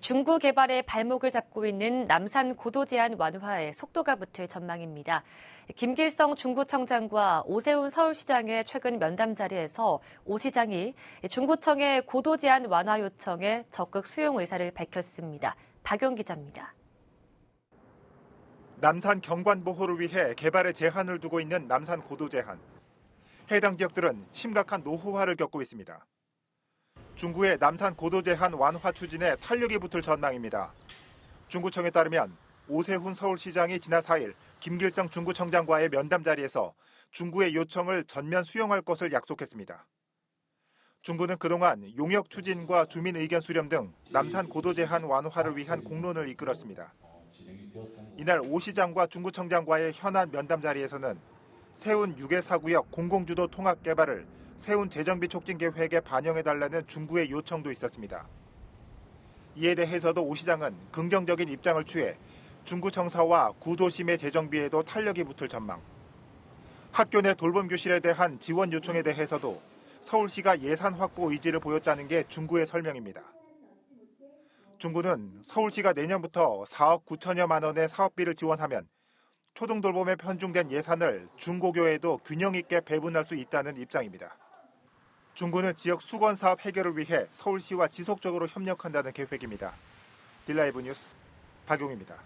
중구 개발의 발목을 잡고 있는 남산 고도 제한 완화에 속도가 붙을 전망입니다. 김길성 중구청장과 오세훈 서울시장의 최근 면담 자리에서 오 시장이 중구청의 고도 제한 완화 요청에 적극 수용 의사를 밝혔습니다. 박용 기자입니다. 남산 경관 보호를 위해 개발에 제한을 두고 있는 남산 고도 제한. 해당 지역들은 심각한 노후화를 겪고 있습니다. 중구의 남산 고도 제한 완화 추진에 탄력이 붙을 전망입니다. 중구청에 따르면 오세훈 서울시장이 지난 4일 김길성 중구청장과의 면담 자리에서 중구의 요청을 전면 수용할 것을 약속했습니다. 중구는 그동안 용역 추진과 주민 의견 수렴 등 남산 고도 제한 완화를 위한 공론을 이끌었습니다. 이날 오 시장과 중구청장과의 현안 면담 자리에서는 세운 6회 사구역 공공주도 통합 개발을 세운 재정비 촉진 계획에 반영해달라는 중구의 요청도 있었습니다. 이에 대해서도 오 시장은 긍정적인 입장을 취해 중구청사와 구도심의 재정비에도 탄력이 붙을 전망. 학교 내 돌봄 교실에 대한 지원 요청에 대해서도 서울시가 예산 확보 의지를 보였다는 게 중구의 설명입니다. 중구는 서울시가 내년부터 4억 9천여만 원의 사업비를 지원하면 초등 돌봄에 편중된 예산을 중고교에도 균형 있게 배분할 수 있다는 입장입니다. 중구는 지역 수건 사업 해결을 위해 서울시와 지속적으로 협력한다는 계획입니다. 딜라이브 뉴스 박용입니다.